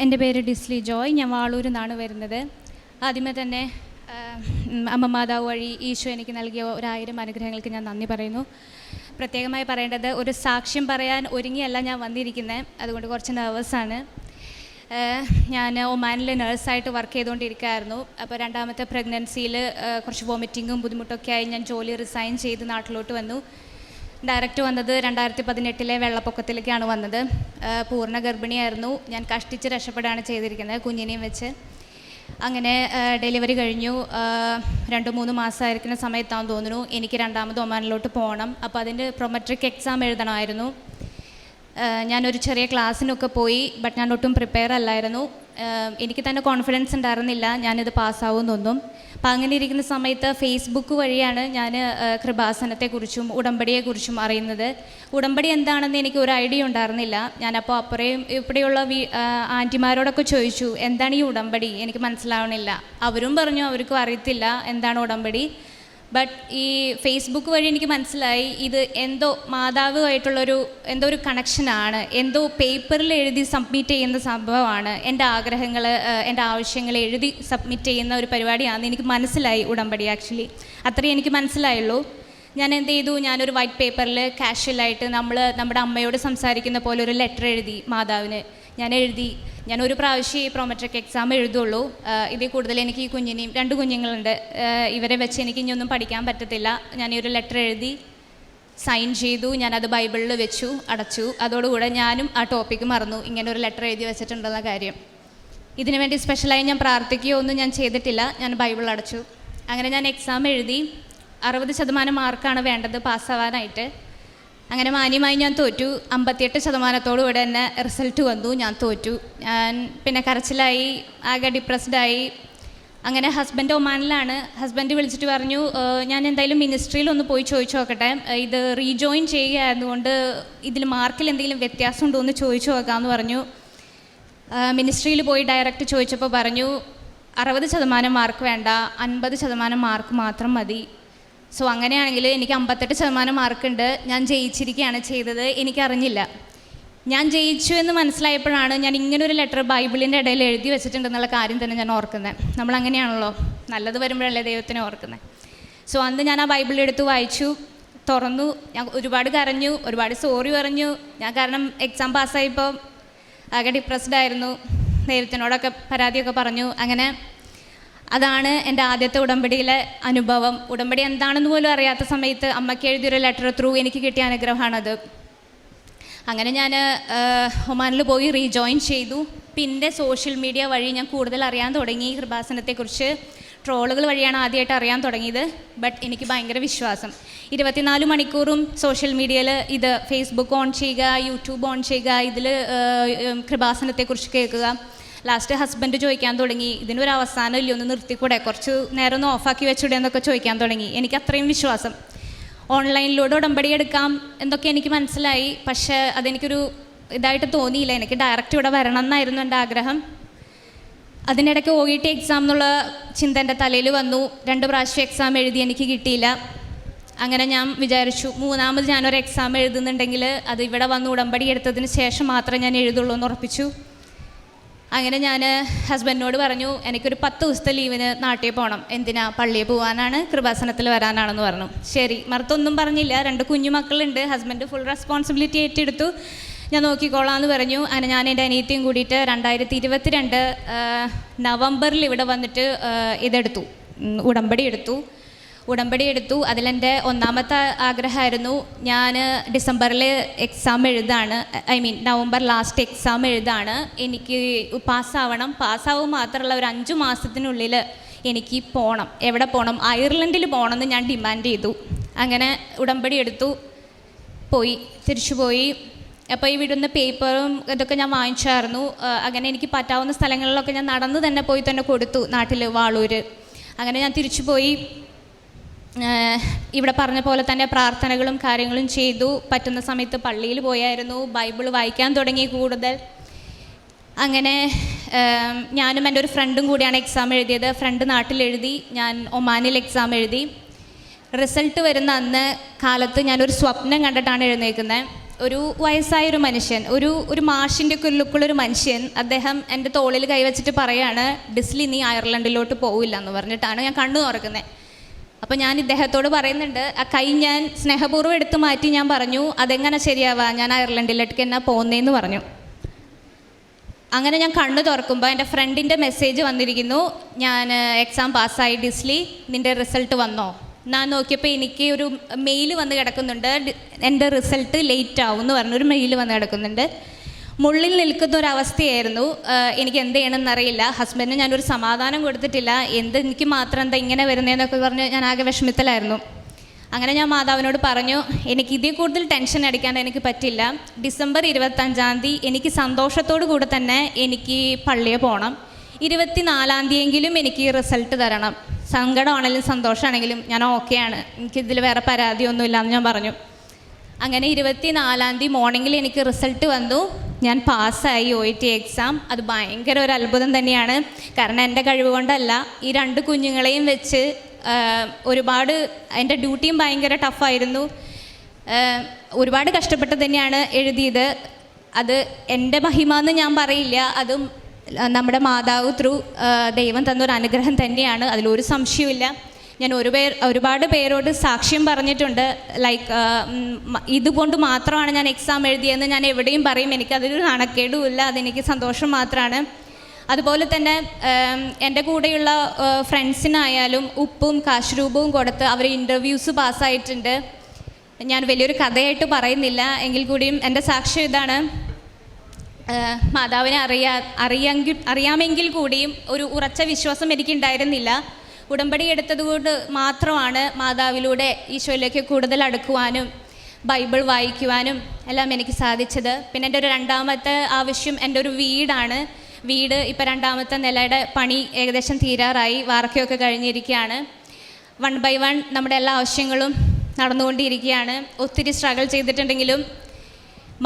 എന്റെ പേര് ഡിസ്ലി ജോയ് ഞാൻ വാളൂരിൽ നിന്നാണ് വരുന്നത്. ആദ്യമേ തന്നെ അമ്മ മാതാവ് വഴി ഈശോ എനിക്ക് നൽകിയ ഒരായിരം അനുഗ്രഹങ്ങൾക്ക് ഞാൻ നന്ദി പറയുന്നു. പ്രത്യേകമായി പറയേണ്ടത് ഒരു സാക്ഷ്യം പറയാൻ ഒരുങ്ങിയല്ല ഞാൻ വന്നിരിക്കുന്നത് അതുകൊണ്ട് കുറച്ച് നെർവസാണ് ഞാൻ ഒമാനിൽ നേഴ്സായിട്ട് വർക്ക് ചെയ്തുകൊണ്ടിരിക്കുകയായിരുന്നു. അപ്പോൾ രണ്ടാമത്തെ പ്രഗ്നൻസിയിൽ കുറച്ച് വോമിറ്റിങ്ങും ബുദ്ധിമുട്ടൊക്കെ ആയി ഞാൻ ജോലി റിസൈൻ ചെയ്ത് നാട്ടിലോട്ട് വന്നു. ഡയറക്റ്റ് വന്നത് രണ്ടായിരത്തി പതിനെട്ടിലെ വെള്ളപ്പൊക്കത്തിലേക്കാണ് വന്നത്. പൂർണ ഗർഭിണിയായിരുന്നു. ഞാൻ കഷ്ടിച്ച് രക്ഷപ്പെടുകയാണ് ചെയ്തിരിക്കുന്നത് കുഞ്ഞിനെയും വെച്ച്. അങ്ങനെ ഡെലിവറി കഴിഞ്ഞു. രണ്ട് മൂന്ന് മാസമായിരിക്കുന്ന സമയത്താണെന്ന് തോന്നുന്നു. എനിക്ക് രണ്ടാമത് ഒമാനിലോട്ട് പോകണം. അപ്പോൾ അതിന്റെ പ്രൊമെട്രിക് എക്സാം എഴുതണമായിരുന്നു. ഞാനൊരു ചെറിയ ക്ലാസ്സിനൊക്കെ പോയി ബട്ട് ഞാൻ ഒട്ടും പ്രിപ്പയർ അല്ലായിരുന്നു. എനിക്ക് തന്നെ കോൺഫിഡൻസ് ഉണ്ടായിരുന്നില്ല. ഞാനിത് പാസ്സാവുമെന്നൊന്നും അപ്പം അങ്ങനെ ഇരിക്കുന്ന സമയത്ത് ഫേസ്ബുക്ക് വഴിയാണ് ഞാൻ കൃപാസനത്തെക്കുറിച്ചും ഉടമ്പടിയെക്കുറിച്ചും അറിയുന്നത്. ഉടമ്പടി എന്താണെന്ന് എനിക്ക് ഒരു ഐഡിയ ഉണ്ടായിരുന്നില്ല. ഞാനപ്പോൾ അപ്പുറയും ഇവിടെയുള്ള വീ ആന്റിമാരോടൊക്കെ ചോദിച്ചു എന്താണ് ഈ ഉടമ്പടി? എനിക്ക് മനസ്സിലാവണില്ല. അവരും പറഞ്ഞു അവർക്കും അറിയത്തില്ല. എന്താണ് ഉടമ്പടി? ബട്ട് ഈ ഫേസ്ബുക്ക് വഴി എനിക്ക് മനസ്സിലായി ഇത് എന്തോ മാതാവുമായിട്ടുള്ളൊരു എന്തോ ഒരു കണക്ഷനാണ് എന്തോ പേപ്പറിൽ എഴുതി സബ്മിറ്റ് ചെയ്യുന്ന സംഭവമാണ്. എന്റെ ആഗ്രഹങ്ങൾ എന്റെ ആവശ്യങ്ങൾ എഴുതി സബ്മിറ്റ് ചെയ്യുന്ന ഒരു പരിപാടിയാണെന്ന് എനിക്ക് മനസ്സിലായി ഉടമ്പടി ആക്ച്വലി അത്രയും എനിക്ക് മനസ്സിലായുള്ളൂ. ഞാൻ എന്ത് ചെയ്തു? ഞാനൊരു വൈറ്റ് പേപ്പറിൽ കാഷ്വലായിട്ട് നമ്മൾ നമ്മുടെ അമ്മയോട് സംസാരിക്കുന്ന പോലെ ഒരു ലെറ്റർ എഴുതി മാതാവിന്. ഞാൻ എഴുതി ഞാൻ ഒരു പ്രാവശ്യം ഈ പ്രോമെട്രിക് എക്സാം എഴുതുള്ളൂ. ഇതിൽ കൂടുതൽ എനിക്ക് ഈ കുഞ്ഞിനെയും രണ്ട് കുഞ്ഞുങ്ങളുണ്ട്. ഇവരെ വെച്ച് എനിക്ക് ഇനിയൊന്നും പഠിക്കാൻ പറ്റത്തില്ല. ഞാൻ ഈ ഒരു ലെറ്റർ എഴുതി സൈൻ ചെയ്തു. ഞാനത് ബൈബിളിൽ വെച്ചു അടച്ചു. അതോടുകൂടെ ഞാനും ആ ടോപ്പിക്ക് മറന്നു. ഇങ്ങനെ ഒരു ലെറ്റർ എഴുതി വെച്ചിട്ടുണ്ടെന്ന കാര്യം. ഇതിനു വേണ്ടി സ്പെഷ്യലായി ഞാൻ പ്രാർത്ഥിക്കുകയോ ഒന്നും ഞാൻ ചെയ്തിട്ടില്ല. ഞാൻ ബൈബിൾ അടച്ചു. അങ്ങനെ ഞാൻ എക്സാം എഴുതി. അറുപത് ശതമാനം മാർക്കാണ് വേണ്ടത് പാസ്സാവാനായിട്ട് അങ്ങനെ മാന്യമായി ഞാൻ തോറ്റു. അമ്പത്തിയെട്ട് ശതമാനത്തോടു കൂടെ തന്നെ റിസൾട്ട് വന്നു. ഞാൻ തോറ്റു. ഞാൻ പിന്നെ കരച്ചിലായി ആകെ ഡിപ്രസ്ഡായി അങ്ങനെ ഹസ്ബൻഡ് ഒമാനിലാണ്. ഹസ്ബൻഡ് വിളിച്ചിട്ട് പറഞ്ഞു ഞാൻ എന്തായാലും മിനിസ്ട്രിയിൽ ഒന്ന് പോയി ചോദിച്ചു നോക്കട്ടെ. ഇത് റീജോയിൻ ചെയ്യുകയായതുകൊണ്ട് ഇതിൽ മാർക്കിൽ എന്തെങ്കിലും വ്യത്യാസം ഉണ്ടോ എന്ന് ചോദിച്ചു നോക്കാമെന്ന് പറഞ്ഞു. മിനിസ്ട്രിയിൽ പോയി ഡയറക്റ്റ് ചോദിച്ചപ്പോൾ പറഞ്ഞു അറുപത് ശതമാനം മാർക്ക് വേണ്ട. അൻപത് ശതമാനം മാർക്ക് മാത്രം മതി. സോ അങ്ങനെയാണെങ്കിൽ എനിക്ക് അമ്പത്തെട്ട് ശതമാനം മാർക്കുണ്ട്. ഞാൻ ജയിച്ചിരിക്കുകയാണ് ചെയ്തത്. എനിക്കറിഞ്ഞില്ല. ഞാൻ ജയിച്ചു എന്ന് മനസ്സിലായപ്പോഴാണ് ഞാൻ ഇങ്ങനൊരു ലെറ്റർ ബൈബിളിന്റെ ഇടയിൽ എഴുതി വെച്ചിട്ടുണ്ടെന്നുള്ള കാര്യം തന്നെ ഞാൻ ഓർക്കുന്നത്. നമ്മൾ അങ്ങനെയാണല്ലോ. നല്ലത് വരുമ്പോഴല്ലേ ദൈവത്തിനെ ഓർക്കുന്നത് സോ അന്ന് ഞാൻ ആ ബൈബിൾ എടുത്ത് വായിച്ചു. തുറന്നു. ഞാൻ ഒരുപാട് കരഞ്ഞു. ഒരുപാട് സോറി പറഞ്ഞു. ഞാൻ കാരണം എക്സാം പാസ്സായപ്പോൾ ആകെ ഡിപ്രസ്ഡ് ആയിരുന്നു. ദൈവത്തിനോടൊക്കെ പരാതിയൊക്കെ പറഞ്ഞു. അങ്ങനെ അതാണ് എന്റെ ആദ്യത്തെ ഉടമ്പടിയിലെ അനുഭവം. ഉടമ്പടി എന്താണെന്ന് പോലും അറിയാത്ത സമയത്ത് അമ്മയ്ക്ക് എഴുതിയൊരു ലെറ്റർ ത്രൂ എനിക്ക് കിട്ടിയ അനുഗ്രഹമാണത്. അങ്ങനെ ഞാൻ ഒമാനിൽ പോയി റീജോയിൻ ചെയ്തു. പിന്നെ സോഷ്യൽ മീഡിയ വഴി ഞാൻ കൂടുതൽ അറിയാൻ തുടങ്ങി കൃപാസനത്തെക്കുറിച്ച്. ട്രോളുകൾ വഴിയാണ് ആദ്യമായിട്ട് അറിയാൻ തുടങ്ങിയത്. ബട്ട് എനിക്ക് ഭയങ്കര വിശ്വാസം. ഇരുപത്തിനാല് മണിക്കൂറും സോഷ്യൽ മീഡിയയിൽ ഇത് ഫേസ്ബുക്ക് ഓൺ ചെയ്യുക യൂട്യൂബ് ഓൺ ചെയ്യുക ഇതിൽ കൃപാസനത്തെക്കുറിച്ച് കേൾക്കുക. ലാസ്റ്റ് ഹസ്ബൻഡ് ചോദിക്കാൻ തുടങ്ങി. ഇതിനൊരു അവസാനം ഇല്ല? ഒന്ന് നിർത്തിക്കൂടെ? കുറച്ച് നേരം ഒന്ന് ഓഫാക്കി വെച്ചൂടെ എന്നൊക്കെ ചോദിക്കാൻ തുടങ്ങി. എനിക്ക് അത്രയും വിശ്വാസം. ഓൺലൈനിലൂടെ ഉടമ്പടി എടുക്കാം എന്നൊക്കെ എനിക്ക് മനസ്സിലായി. പക്ഷേ അതെനിക്കൊരു ഇതായിട്ട് തോന്നിയില്ല. എനിക്ക് ഡയറക്റ്റ് ഇവിടെ വരണം എന്നായിരുന്നു എന്റെ ആഗ്രഹം. അതിനിടയ്ക്ക് ഒ ഇ ടി എക്സാം എന്നുള്ള ചിന്ത എന്റെ തലയിൽ വന്നു. രണ്ട് പ്രാവശ്യം എക്സാം എഴുതി എനിക്ക് കിട്ടിയില്ല. അങ്ങനെ ഞാൻ വിചാരിച്ചു മൂന്നാമത് ഞാനൊരു എക്സാം എഴുതുന്നുണ്ടെങ്കിൽ അത് ഇവിടെ വന്ന് ഉടമ്പടി എടുത്തതിന് ശേഷം മാത്രമേ ഞാൻ എഴുതുള്ളൂ എന്ന് ഉറപ്പിച്ചു. അങ്ങനെ ഞാൻ ഹസ്ബൻഡിനോട് പറഞ്ഞു എനിക്കൊരു പത്ത് ദിവസത്തെ ലീവിന് നാട്ടിൽ പോകണം എന്തിനാ? പള്ളിയിൽ പോകാനാണ് കൃപാസനത്തിൽ വരാനാണെന്ന് പറഞ്ഞു. ശരി മറുത്തൊന്നും പറഞ്ഞില്ല. രണ്ട് കുഞ്ഞു മക്കളുണ്ട്. ഹസ്ബൻഡ് ഫുൾ റെസ്പോൺസിബിലിറ്റി ഏറ്റെടുത്തു. ഞാൻ നോക്കിക്കോളാം എന്ന് പറഞ്ഞു. അങ്ങനെ ഞാൻ എന്റെ അനിയത്തിയും കൂടിയിട്ട് രണ്ടായിരത്തി ഇരുപത്തിരണ്ട് നവംബറിൽ ഇവിടെ വന്നിട്ട് ഇതെടുത്തു. ഉടമ്പടി എടുത്തു. ഉടമ്പടി എടുത്തു. അതിലെന്റെ ഒന്നാമത്തെ ആഗ്രഹമായിരുന്നു ഞാൻ ഡിസംബറിൽ exam എഴുതാണ്. I mean November last exam എഴുതാണ്. എനിക്ക് പാസ്സാവണം. പാസ്സാവും മാത്രമല്ല ഒരു അഞ്ച് മാസത്തിനുള്ളിൽ എനിക്ക് പോകണം എവിടെ പോകണം അയർലൻഡിൽ പോകണമെന്ന് ഞാൻ ഡിമാൻഡ് ചെയ്തു. അങ്ങനെ ഉടമ്പടി എടുത്തു. പോയി. തിരിച്ചു പോയി. അപ്പോൾ ഈ വിടുന്ന പേപ്പറും ഇതൊക്കെ ഞാൻ വാങ്ങിച്ചായിരുന്നു. അങ്ങനെ എനിക്ക് പറ്റാവുന്ന സ്ഥലങ്ങളിലൊക്കെ ഞാൻ നടന്ന് തന്നെ പോയി തന്നെ കൊടുത്തു നാട്ടിൽ വാളൂർ അങ്ങനെ ഞാൻ തിരിച്ചു പോയി. ഇവിടെ പറഞ്ഞ പോലെ തന്നെ പ്രാർത്ഥനകളും കാര്യങ്ങളും ചെയ്തു. പറ്റുന്ന സമയത്ത് പള്ളിയിൽ പോയായിരുന്നു. ബൈബിൾ വായിക്കാൻ തുടങ്ങി കൂടുതൽ. അങ്ങനെ ഞാനും എന്റെ ഒരു ഫ്രണ്ടും കൂടിയാണ് എക്സാം എഴുതിയത്. ഫ്രണ്ട് നാട്ടിൽ എഴുതി ഞാൻ ഒമാനിൽ എക്സാം എഴുതി. റിസൾട്ട് വരുന്ന അന്ന് കാലത്ത് ഞാനൊരു സ്വപ്നം കണ്ടിട്ടാണ് എഴുന്നേക്കുന്നത് ഒരു വയസ്സായ ഒരു മനുഷ്യൻ ഒരു ഒരു മാഷിന്റെ ഒക്കെ ലുക്കുള്ളൊരു മനുഷ്യൻ അദ്ദേഹം എന്റെ തോളിൽ കൈവച്ചിട്ട് പറയാണ് ഡിസ്ലി നീ അയർലൻഡിലോട്ട് പോവില്ല എന്ന് പറഞ്ഞിട്ടാണ് ഞാൻ കണ്ണു തുറക്കുന്നത് അപ്പോൾ ഞാൻ ഇദ്ദേഹത്തോട് പറയുന്നുണ്ട് ആ കൈ ഞാൻ സ്നേഹപൂർവം എടുത്തു മാറ്റി ഞാൻ പറഞ്ഞു അതെങ്ങനെ ശരിയാവാ? ഞാൻ അയർലൻഡിലേക്ക് എന്നാ പോകുന്നതെന്ന് പറഞ്ഞു. അങ്ങനെ ഞാൻ കണ്ണു തുറക്കുമ്പോൾ എന്റെ ഫ്രണ്ടിന്റെ മെസ്സേജ് വന്നിരിക്കുന്നു ഞാൻ എക്സാം പാസ്സായി ഡിസ്ലി നിന്റെ റിസൾട്ട് വന്നോ? ഞാൻ നോക്കിയപ്പോൾ എനിക്ക് ഒരു മെയിൽ വന്ന് കിടക്കുന്നുണ്ട് എന്റെ റിസൾട്ട് ലേറ്റ് ആവും എന്ന് പറഞ്ഞൊരു മെയിൽ വന്ന് കിടക്കുന്നുണ്ട്. മുള്ളിൽ നിൽക്കുന്ന ഒരു അവസ്ഥയായിരുന്നു എനിക്ക് എന്ത് ചെയ്യണമെന്ന് അറിയില്ല ഹസ്ബൻഡിന് ഞാനൊരു സമാധാനം കൊടുത്തിട്ടില്ല. എന്ത് എനിക്ക് മാത്രം എന്താ ഇങ്ങനെ വരുന്നതെന്നൊക്കെ പറഞ്ഞ് ഞാൻ ആകെ വിഷമത്തിലായിരുന്നു. അങ്ങനെ ഞാൻ മാതാവിനോട് പറഞ്ഞു എനിക്ക് ഇതിൽ കൂടുതൽ ടെൻഷൻ അടിക്കാൻ എനിക്ക് പറ്റില്ല. ഡിസംബർ ഇരുപത്തഞ്ചാം തീയതി എനിക്ക് സന്തോഷത്തോടു കൂടെ തന്നെ എനിക്ക് പള്ളിയിൽ പോകണം ഇരുപത്തിനാലാം തീയതിയെങ്കിലും എനിക്ക് റിസൾട്ട് തരണം. സങ്കടമാണെങ്കിലും സന്തോഷമാണെങ്കിലും ഞാൻ ഓക്കെയാണ്. എനിക്കിതിൽ വേറെ പരാതിയൊന്നുമില്ല എന്ന് ഞാൻ പറഞ്ഞു. അങ്ങനെ ഇരുപത്തി നാലാം തീയതി മോർണിംഗിൽ എനിക്ക് റിസൾട്ട് വന്നു. ഞാൻ പാസ്സായി ഒ ടി എക്സാം അത് ഭയങ്കര ഒരു അത്ഭുതം തന്നെയാണ്. കാരണം എന്റെ കഴിവ് കൊണ്ടല്ല ഈ രണ്ട് കുഞ്ഞുങ്ങളെയും വെച്ച് ഒരുപാട് എന്റെ ഡ്യൂട്ടിയും ഭയങ്കര ടഫായിരുന്നു ഒരുപാട് കഷ്ടപ്പെട്ട് തന്നെയാണ് എഴുതിയത്. അത് എന്റെ മഹിമ എന്ന് ഞാൻ പറയില്ല. അതും നമ്മുടെ മാതാവ് ത്രൂ ദൈവം തന്നൊരു അനുഗ്രഹം തന്നെയാണ്. അതിലൊരു സംശയവുമില്ല. ഞാൻ ഒരു പേർ ഒരുപാട് പേരോട് സാക്ഷ്യം പറഞ്ഞിട്ടുണ്ട്. ലൈക്ക് ഇതുകൊണ്ട് മാത്രമാണ് ഞാൻ എക്സാം എഴുതിയതെന്ന് ഞാൻ എവിടെയും പറയും. എനിക്കതൊരു നാണക്കേടുമില്ല. അതെനിക്ക് സന്തോഷം മാത്രമാണ് അതുപോലെ തന്നെ എന്റെ കൂടെയുള്ള ഫ്രണ്ട്സിനായാലും ഉപ്പും കാശ് രൂപവും കൊടുത്ത് അവർ ഇന്റർവ്യൂസ് പാസ്സായിട്ടുണ്ട് ഞാൻ വലിയൊരു കഥയായിട്ട് പറയുന്നില്ല. എങ്കിൽ കൂടിയും എന്റെ സാക്ഷ്യം ഇതാണ്. മാതാവിനെ അറിയാ അറിയാമെങ്കിൽ അറിയാമെങ്കിൽ കൂടിയും ഒരു ഉറച്ച വിശ്വാസം എനിക്കുണ്ടായിരുന്നില്ല. ഉടമ്പടി എടുത്തതുകൊണ്ട് മാത്രമാണ് മാതാവിലൂടെ ഈശോയിലേക്ക് കൂടുതൽ അടുക്കുവാനും ബൈബിൾ വായിക്കുവാനും എല്ലാം എനിക്ക് സാധിച്ചത്. പിന്നെ എന്റെ ഒരു രണ്ടാമത്തെ ആവശ്യം എന്റെ ഒരു വീടാണ്. വീട് ഇപ്പം രണ്ടാമത്തെ നിലയുടെ പണി ഏകദേശം തീരാറായി വാർക്കയൊക്കെ കഴിഞ്ഞിരിക്കുകയാണ്. വൺ ബൈ വൺ നമ്മുടെ എല്ലാ ആവശ്യങ്ങളും നടന്നുകൊണ്ടിരിക്കുകയാണ്. ഒത്തിരി സ്ട്രഗിൾ ചെയ്തിട്ടുണ്ടെങ്കിലും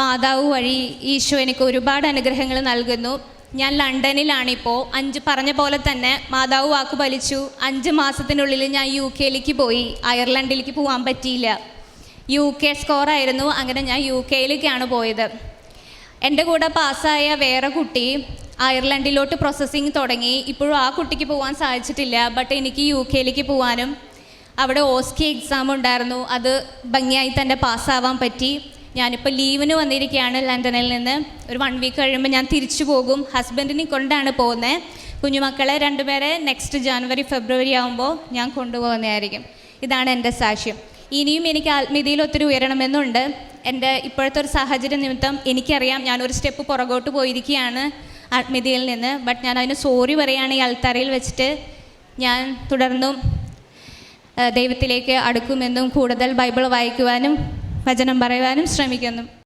മാതാവ് വഴി ഈശോ എനിക്ക് ഒരുപാട് അനുഗ്രഹങ്ങൾ നൽകുന്നു. ഞാൻ ലണ്ടനിലാണിപ്പോൾ അഞ്ച് പറഞ്ഞ പോലെ തന്നെ മാതാവ് വാക്ക് പാലിച്ചു. അഞ്ച് മാസത്തിനുള്ളിൽ ഞാൻ യു കെയിലേക്ക് പോയി. അയർലൻഡിലേക്ക് പോകാൻ പറ്റിയില്ല. യു കെ സ്കോറായിരുന്നു. അങ്ങനെ ഞാൻ യു കെയിലേക്കാണ് പോയത്. എന്റെ കൂടെ പാസ്സായ വേറെ കുട്ടി അയർലൻഡിലോട്ട് പ്രോസസ്സിങ് തുടങ്ങി. ഇപ്പോഴും ആ കുട്ടിക്ക് പോകാൻ സാധിച്ചിട്ടില്ല. ബട്ട് എനിക്ക് യു കെയിലേക്ക് പോകാനും അവിടെ ഓസ്കി എക്സാം ഉണ്ടായിരുന്നു. അത് ഭംഗിയായി തന്നെ പാസ്സാവാൻ പറ്റി. ഞാനിപ്പോൾ ലീവിന് വന്നിരിക്കുകയാണ് ലണ്ടനിൽ നിന്ന്. ഒരു വൺ വീക്ക് കഴിയുമ്പോൾ ഞാൻ തിരിച്ചു പോകും. ഹസ്ബൻഡിനെ കൊണ്ടാണ് പോകുന്നത് കുഞ്ഞുമക്കളെ രണ്ടുപേരെ നെക്സ്റ്റ് ജാനുവരി ഫെബ്രുവരി ആകുമ്പോൾ ഞാൻ കൊണ്ടുപോകുന്നതായിരിക്കും. ഇതാണ് എന്റെ സാക്ഷ്യം. ഇനിയും എനിക്ക് ആത്മീയതയിൽ ഒത്തിരി ഉയരണമെന്നുണ്ട്. എന്റെ ഇപ്പോഴത്തെ ഒരു സാഹചര്യം നിമിത്തം എനിക്കറിയാം. ഞാനൊരു സ്റ്റെപ്പ് പുറകോട്ട് പോയിരിക്കുകയാണ് ആത്മീയതയിൽ നിന്ന്. ബട്ട് ഞാൻ അതിന് സോറി പറയുകയാണ് ഈ അൽത്തറയിൽ വെച്ചിട്ട്. ഞാൻ തുടർന്നും ദൈവത്തിലേക്ക് അടുക്കുമെന്നും കൂടുതൽ ബൈബിൾ വായിക്കുവാനും വചനം പറയുവാനും ശ്രമിക്കുന്നു.